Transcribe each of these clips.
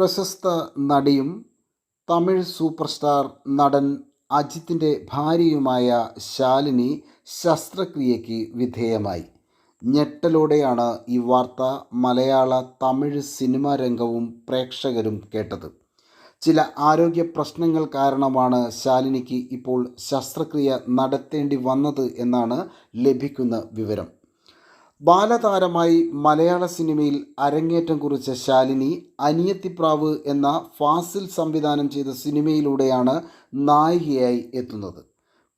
പ്രശസ്ത നടിയും Tamil super star നടൻ അജിത്തിന്റെ ഭാര്യയുമായ ശാലിനി ശസ്ത്രക്രിയയ്ക്ക് വിധേയമായി. ഞെട്ടലോടെയാണ് ഈ വാർത്ത മലയാള തമിഴ് സിനിമാ രംഗവും പ്രേക്ഷകരും കേട്ടത്. ചില ആരോഗ്യ പ്രശ്നങ്ങൾ കാരണമാണ് ശാലിനിക്ക് ഇപ്പോൾ ശസ്ത്രക്രിയ നടത്തേണ്ടി വന്നത് എന്നാണ് ലഭിക്കുന്ന വിവരം. ബാലതാരമായി മലയാള സിനിമയിൽ അരങ്ങേറ്റം കുറിച്ച ശാലിനി അനിയത്തിപ്രാവ് എന്ന ഫാസിൽ സംവിധാനം ചെയ്ത സിനിമയിലൂടെയാണ് നായികയായി എത്തുന്നത്.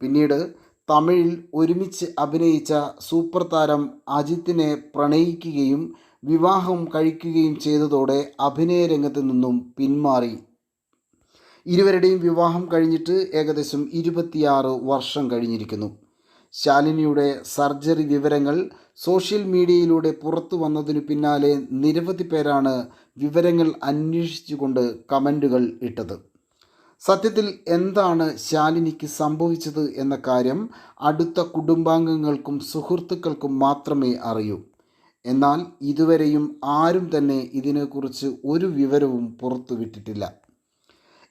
പിന്നീട് തമിഴിൽ ഒരുമിച്ച് അഭിനയിച്ച സൂപ്പർ താരം അജിത്തിനെ പ്രണയിക്കുകയും വിവാഹം കഴിക്കുകയും ചെയ്തതോടെ അഭിനയ രംഗത്ത് നിന്നും പിന്മാറി. ഇരുവരുടെയും വിവാഹം കഴിഞ്ഞിട്ട് ഏകദേശം ഇരുപത്തിയാറ് വർഷം കഴിഞ്ഞിരിക്കുന്നു. ശാലിനിയുടെ സർജറി വിവരങ്ങൾ സോഷ്യൽ മീഡിയയിലൂടെ പുറത്തു വന്നതിനു പിന്നാലെ നിരവധി പേരാണ് വിവരങ്ങൾ അന്വേഷിച്ചുകൊണ്ട് കമന്റുകൾ ഇട്ടത്. സത്യത്തിൽ എന്താണ് ശാലിനിക്ക് സംഭവിച്ചത് എന്ന കാര്യം അടുത്ത കുടുംബാംഗങ്ങൾക്കും സുഹൃത്തുക്കൾക്കും മാത്രമേ അറിയൂ. എന്നാൽ ഇതുവരെയും ആരും തന്നെ ഇതിനെക്കുറിച്ച് ഒരു വിവരവും പുറത്തുവിട്ടിട്ടില്ല.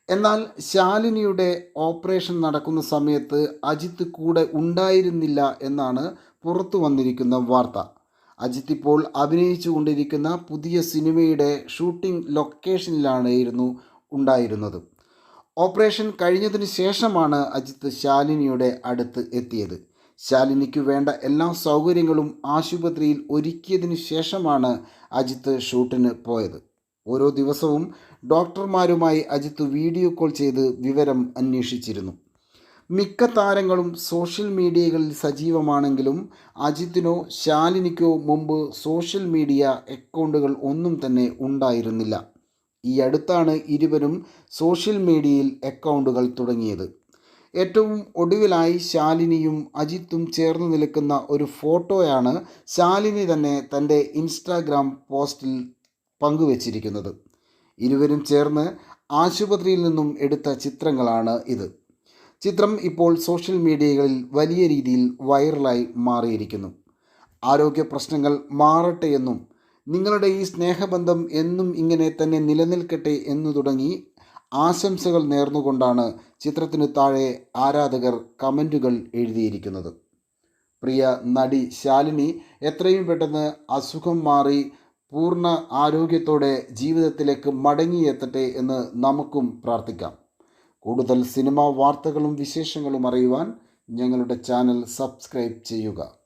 എന്നാൽ ശാലിനിയുടെ ഓപ്പറേഷൻ നടക്കുന്ന സമയത്ത് അജിത്ത് കൂടെ ഉണ്ടായിരുന്നില്ല എന്നാണ് പുറത്തു വന്നിരിക്കുന്ന വാർത്ത. അജിത്ത് ഇപ്പോൾ അഭിനയിച്ചു കൊണ്ടിരിക്കുന്ന പുതിയ സിനിമയുടെ ഷൂട്ടിംഗ് ലൊക്കേഷനിലാണ് ഉണ്ടായിരുന്നത്. ഓപ്പറേഷൻ കഴിഞ്ഞതിന് ശേഷമാണ് അജിത്ത് ശാലിനിയുടെ അടുത്ത് എത്തിയത്. ശാലിനിക്ക് വേണ്ട എല്ലാ സൗകര്യങ്ങളും ആശുപത്രിയിൽ ഒരുക്കിയതിനു ശേഷമാണ് അജിത്ത് ഷൂട്ടിന് പോയത്. ഓരോ ദിവസവും ഡോക്ടർമാരുമായി അജിത്ത് വീഡിയോ കോൾ ചെയ്ത് വിവരം അന്വേഷിച്ചിരുന്നു. മിക്ക താരങ്ങളും സോഷ്യൽ മീഡിയകളിൽ സജീവമാണെങ്കിലും അജിത്തിനോ ശാലിനിക്കോ മുമ്പ് സോഷ്യൽ മീഡിയ അക്കൗണ്ടുകൾ ഒന്നും തന്നെ ഉണ്ടായിരുന്നില്ല. ഈ അടുത്താണ് ഇരുവരും സോഷ്യൽ മീഡിയയിൽ അക്കൗണ്ടുകൾ തുടങ്ങിയത്. ഏറ്റവും ഒടുവിലായി ശാലിനിയും അജിത്തും ചേർന്ന് നിൽക്കുന്ന ഒരു ഫോട്ടോയാണ് ശാലിനി തന്നെ തന്റെ ഇൻസ്റ്റാഗ്രാം പോസ്റ്റിൽ പങ്കുവച്ചിരിക്കുന്നത്. ഇരുവരും ചേർന്ന് ആശുപത്രിയിൽ നിന്നും എടുത്ത ചിത്രങ്ങളാണ് ഇത്. ചിത്രം ഇപ്പോൾ സോഷ്യൽ മീഡിയകളിൽ വലിയ രീതിയിൽ വൈറലായി മാറിയിരിക്കുന്നു. ആരോഗ്യ പ്രശ്നങ്ങൾ മാറട്ടെ എന്നും നിങ്ങളുടെ ഈ സ്നേഹബന്ധം എന്നും ഇങ്ങനെ തന്നെ നിലനിൽക്കട്ടെ എന്നു തുടങ്ങി ആശംസകൾ നേർന്നുകൊണ്ടാണ് ചിത്രത്തിനു താഴെ ആരാധകർ കമന്റുകൾ എഴുതിയിരിക്കുന്നത്. പ്രിയ നടി ശാലിനി എത്രയും പെട്ടെന്ന് അസുഖം മാറി പൂർണ ആരോഗ്യത്തോടെ ജീവിതത്തിലേക്ക് മടങ്ങിയെത്തട്ടെ എന്ന് നമുക്കും പ്രാർത്ഥിക്കാം. കൂടുതൽ സിനിമാ വാർത്തകളും വിശേഷങ്ങളും അറിയുവാൻ ഞങ്ങളുടെ ചാനൽ സബ്സ്ക്രൈബ് ചെയ്യുക.